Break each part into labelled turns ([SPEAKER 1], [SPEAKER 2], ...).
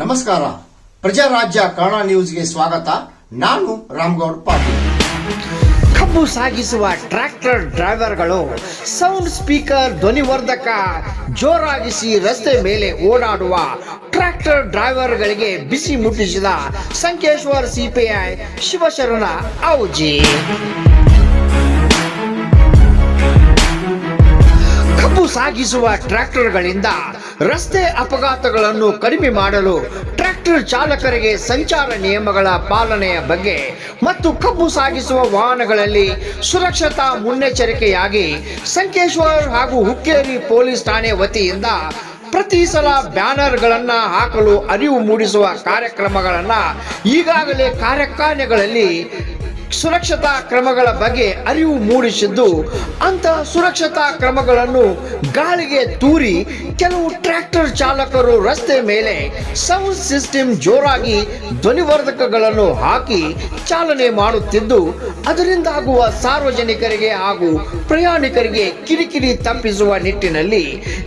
[SPEAKER 1] ನಮಸ್ಕಾರ. ಪ್ರಜಾರಾಜ್ಯ ಕನ್ನಡ ನ್ಯೂಸ್ಗೆ ಸ್ವಾಗತ. ನಾನು ರಾಮ್ಗೌಡ್ ಪಾಟೀಲ್.
[SPEAKER 2] ಕಬ್ಬು ಸಾಗಿಸುವ ಟ್ರ್ಯಾಕ್ಟರ್ ಡ್ರೈವರ್ಗಳು, ಸೌಂಡ್ ಸ್ಪೀಕರ್ ಧ್ವನಿವರ್ಧಕ, ಜೋರಾಗಿಸಿ ರಸ್ತೆ ಮೇಲೆ ಓಡಾಡುವ ಟ್ರ್ಯಾಕ್ಟರ್ ಡ್ರೈವರ್ಗಳಿಗೆ ಬಿಸಿ ಮುಟ್ಟಿಸಿದ ಸಂಕೇಶ್ವರ್ ಸಿಪಿಐ ಶಿವಶರಣ ಔಜಿ ಕಬ್ಬು ಸಾಗಿಸುವ ಟ್ರ್ಯಾಕ್ಟರ್ಗಳಿಂದ ರಸ್ತೆ ಅಪಘಾತಗಳನ್ನು ಕಡಿಮೆ ಮಾಡಲು ಟ್ರ್ಯಾಕ್ಟರ್ ಚಾಲಕರಿಗೆ ಸಂಚಾರ ನಿಯಮಗಳ ಪಾಲನೆಯ ಬಗ್ಗೆ ಮತ್ತು ಕಬ್ಬು ಸಾಗಿಸುವ ವಾಹನಗಳಲ್ಲಿ ಸುರಕ್ಷತಾ ಮುನ್ನೆಚ್ಚರಿಕೆಯಾಗಿ ಸಂಕೇಶ್ವರ್ ಹಾಗೂ ಹುಕ್ಕೇರಿ ಪೊಲೀಸ್ ಠಾಣೆ ವತಿಯಿಂದ ಪ್ರತಿ ಸಲ ಬ್ಯಾನರ್ಗಳನ್ನು ಹಾಕಲು ಅರಿವು ಮೂಡಿಸುವ ಕಾರ್ಯಕ್ರಮಗಳನ್ನು ಈಗಾಗಲೇ ಕಾರ್ಯಕ್ರಮಗಳಲ್ಲಿ ಸುರಕ್ಷತಾ ಕ್ರಮಗಳ ಬಗ್ಗೆ ಅರಿವು ಮೂಡಿಸಿದ್ದು ಅಂತ ಸುರಕ್ಷತಾ ಕ್ರಮಗಳನ್ನು ಗಾಳಿಗೆ ತೂರಿ ಕೆಲವು ಟ್ರ್ಯಾಕ್ಟರ್ ಚಾಲಕರು ರಸ್ತೆ ಮೇಲೆ ಸೌಂಡ್ ಸಿಸ್ಟಮ್ ಜೋರಾಗಿ ಧ್ವನಿವರ್ಧಕಗಳನ್ನು ಹಾಕಿ ಚಾಲನೆ ಮಾಡುತ್ತಿದ್ದು, ಅದರಿಂದಾಗುವ ಸಾರ್ವಜನಿಕರಿಗೆ ಹಾಗೂ ಪ್ರಯಾಣಿಕರಿಗೆ ಕಿರಿಕಿರಿ ತಪ್ಪಿಸುವ ನಿಟ್ಟಿನಲ್ಲಿ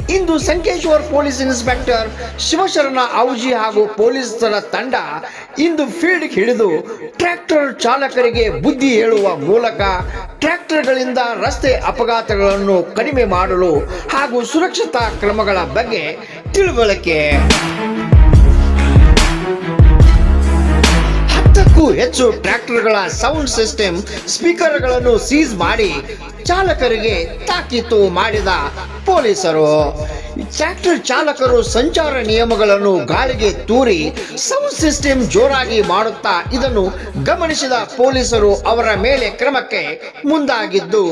[SPEAKER 2] ಇಂದು ಸಂಕೇಶ್ವರ್ ಪೊಲೀಸ್ ಇನ್ಸ್ಪೆಕ್ಟರ್ ಶಿವಶರಣ ಔಜಿ ಹಾಗೂ ಪೊಲೀಸರ ತಂಡ ಇಂದು ಫೀಲ್ಡ್ ಹಿಡಿದು ಟ್ರ್ಯಾಕ್ಟರ್ ಚಾಲಕರಿಗೆ ಬುದ್ಧಿ ಹೇಳುವ ಮೂಲಕ ಟ್ರ್ಯಾಕ್ಟರ್ಗಳಿಂದ ರಸ್ತೆ ಅಪಘಾತಗಳನ್ನು ಕಡಿಮೆ ಮಾಡಲು ಹಾಗೂ ಸುರಕ್ಷತಾ ಕ್ರಮಗಳ ಬಗ್ಗೆ ತಿಳುವಳಿಕೆ. ಹತ್ತಕ್ಕೂ ಹೆಚ್ಚು ಟ್ರ್ಯಾಕ್ಟರ್ಗಳ ಸೌಂಡ್ ಸಿಸ್ಟಮ್ ಸ್ಪೀಕರ್ಗಳನ್ನು ಸೀಸ್ ಮಾಡಿ ಚಾಲಕರಿಗೆ ತಾಕೀತು ಮಾಡಿದ ಪೊಲೀಸರು. ಟ್ರ್ಯಾಕ್ಟರ್ ಚಾಲಕರು ಸಂಚಾರ ನಿಯಮಗಳನ್ನು ಗಾಳಿಗೆ ತೂರಿ ಸೌಂಡ್ ಸಿಸ್ಟಮ್ ಜೋರಾಗಿ ಮಾಡುತ್ತಾ ಇದನ್ನು ಗಮನಿಸಿದ ಪೊಲೀಸರು ಅವರ ಮೇಲೆ ಕ್ರಮಕ್ಕೆ ಮುಂದಾಗಿದ್ದು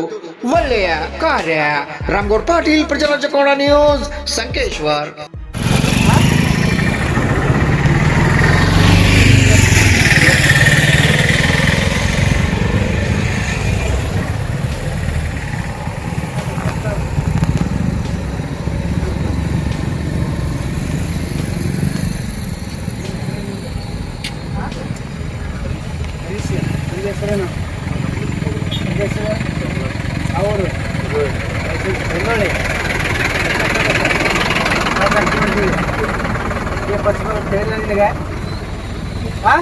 [SPEAKER 2] ಒಳ್ಳೆಯ ಕಾರ್ಯ. ರಾಮ್ಗೌಡ್ ಪಾಟೀಲ್ ಪ್ರಜಾರಾಜಕೋಣ ನ್ಯೂಸ್, ಸಂಕೇಶ್ವರ್.
[SPEAKER 3] ಹೆಸರೇನು? ಹೆಸರು ಅವರು. ಕೇಳಿಲ್ಲ ನಿನಗೆ? ಹಾಂ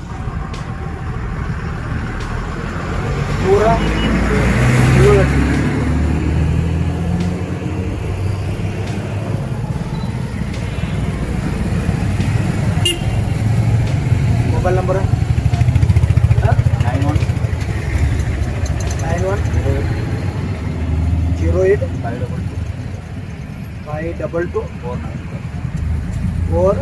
[SPEAKER 3] double two four nine. Four